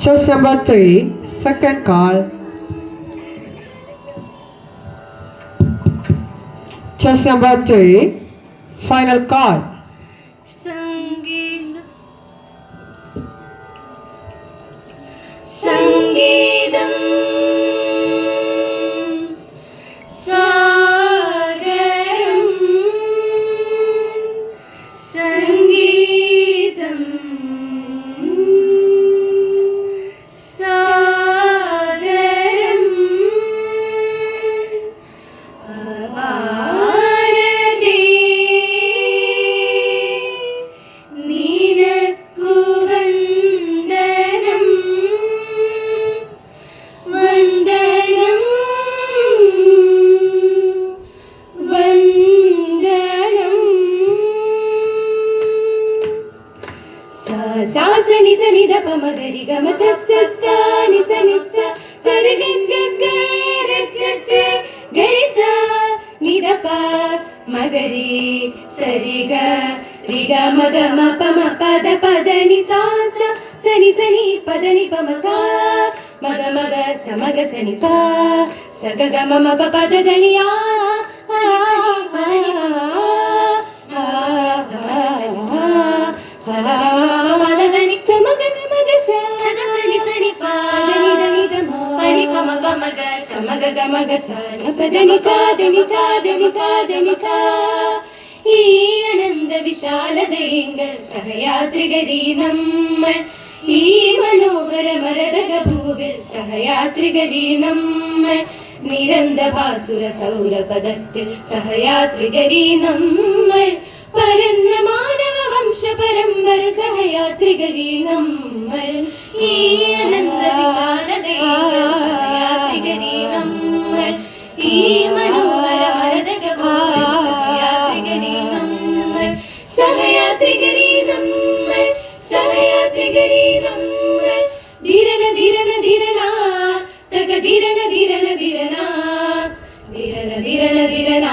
Chess number three, second call. Chess number three, final call. Sangeetam. സ നി ധ പ മ ഗ രി ഗ മ സ സ സ നി സ നി സ സ രി ഗ ഗ ഗ ര ഗ ഗ ഗ രി സ നി ധ പ മ ഗ രി സ രി ഗ നി സ ധ നി സ ധ നി സ. ഈ അനന്ത വിശാലതയെങ്കൽ സഹയാത്രികരീ നമ്മൾ. ഈ മനോഹര മരതക ഭൂവിൽ സഹയാത്രികരീ നമ്മൾ. നിരന്ത ഭാസുര സൗരപദത്തിൽ സഹയാത്രികരീ നമ്മൾ. പരന്ന മാനവ വംശ പരമ്പര സഹയാത്രികരീ നമ്മൾ. ഈ അനന്ത വിശാലതയെങ്കൽ സഹയാത്രികരീ നമ്മൾ. ഈ മനോഹര മരതക സഹയാത്രികരീ നമ്മൾ. സഹയാത്രികരീ നമ്മൾ. സഹയാത്രികരീ നമ്മൾ. ധീരന ധീരന ധീരന. തക ധീരന ധീരന ധീരന. ധീരന ധീരന ധീരന.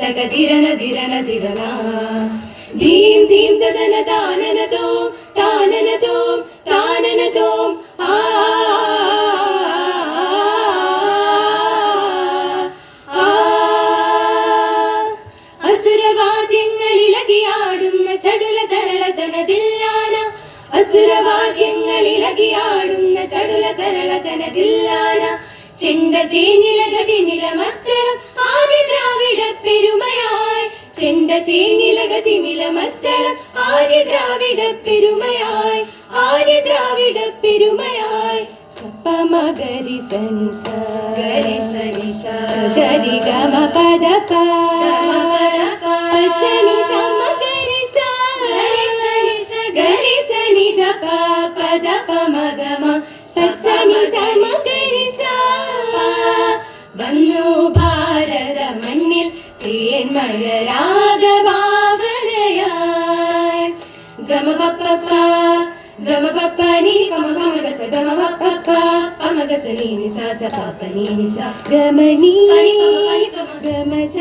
തക ധീരന ധീരന ധീരന. ധീം ദീം തദന ദാനനതോ താനനതോ താനനതോ ആ അസുരവാദ്യങ്ങളിലകിയാടുന്ന ചടുല തരളതനതില്ലാന അസുരവാദ്യങ്ങളിലകിയാടുന്ന ചടുല തരളതനതില്ലാന ചെണ്ട ചെണ്ട ചേനിലഗതിമില മത്തളം ആര്യ ദ്രാവിഡ പെരുമയായി. ആര്യ ദ്രാവിഡ പെരുമയായി സപ്പ മഗരി സനി സ ഗരി സനി സ ഗരി ഗമ പദ പ സനി സ സ ഗരി സനി പ പദ പ സ വന്നു തേന്മഴ രാഗഭാവനയായി ഗമ പപ്പ ഗമ പപ്പ നീ പമ പമ ഗസ ഗമ പപ്പ പമ ഗസ നീ നി സ സ പപ്പ നീ നി സ ഗമ നീ ഗമ സ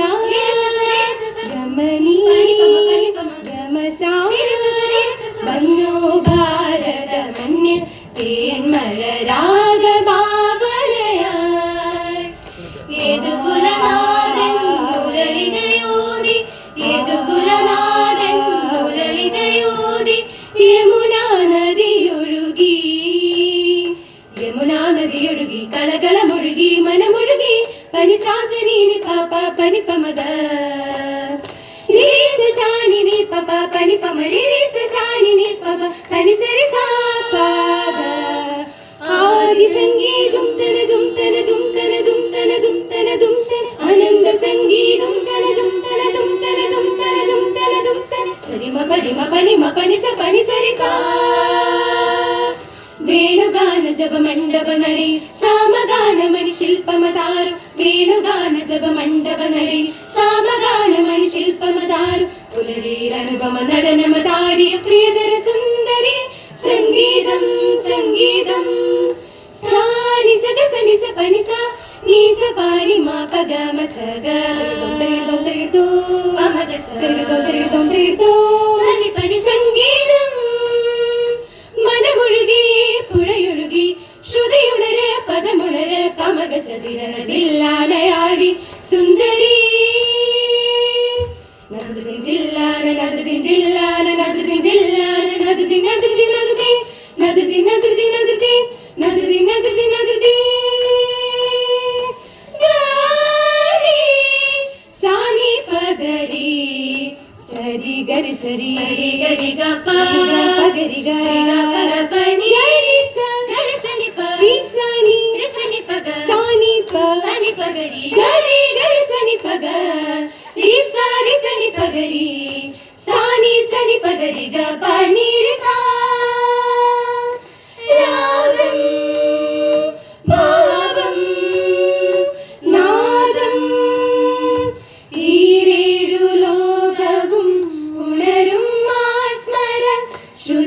സാ വേണുഗാന ജപ മണ്ഡപ നടേ മണി ശില്പമതാരു സുന്ദരി സംഗീതം സംഗീതം. സാനി സഗ സനി സ പനി സ നീ ಸರಿ ಗರಿ ಸರಿ ಸರಿ ಗರಿ ಗರಿ ಗರಿ ಗರಿ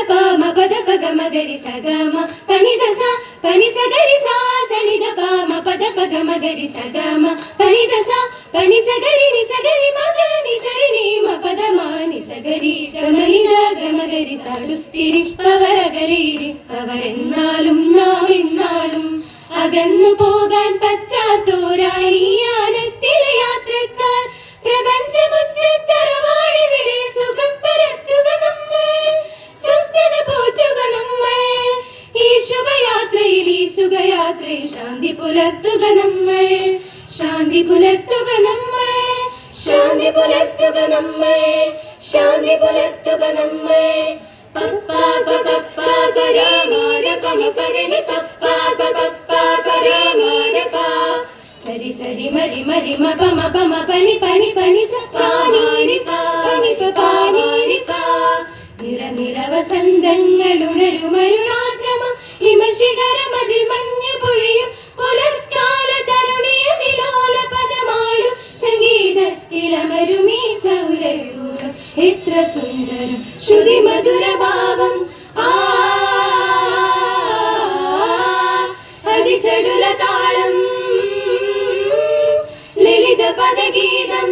సనిద ప మ పద పగ మగరి సగమ పనిద స పని సగరి సా సనిద ప మ పద పగ మగరి సగమ పనిద స పని సగరి ని సగరి మగ ని సరి ని మ పద మా ని సగరి గమనిద గమగరి సాడు തിരി പവരകലീരി അവരെന്നാലും നാം എന്നാലും അകന്നു പോകാൻ പറ്റാത്തോരായി ഈ ശാന്തി പുലർത്തുക നമ്മൾ. ശാന്തി പുലർത്തുക നമ്മൾ. ശാന്തി പുലർത്തുക നമ്മൾ. ശാന്തി പുലർത്തുക നമ്മൾ. സരി സരി മരി മരി മപ മപ മപനി പനി പനി സാമാനി സാമി പാമാനി സാ നിര നിരവസന്തങ്ങൾ മഞ്ഞ ശ്രുതി മധുരഭാവം ആ അതിചടുല താളം. ലളിത പദഗീതം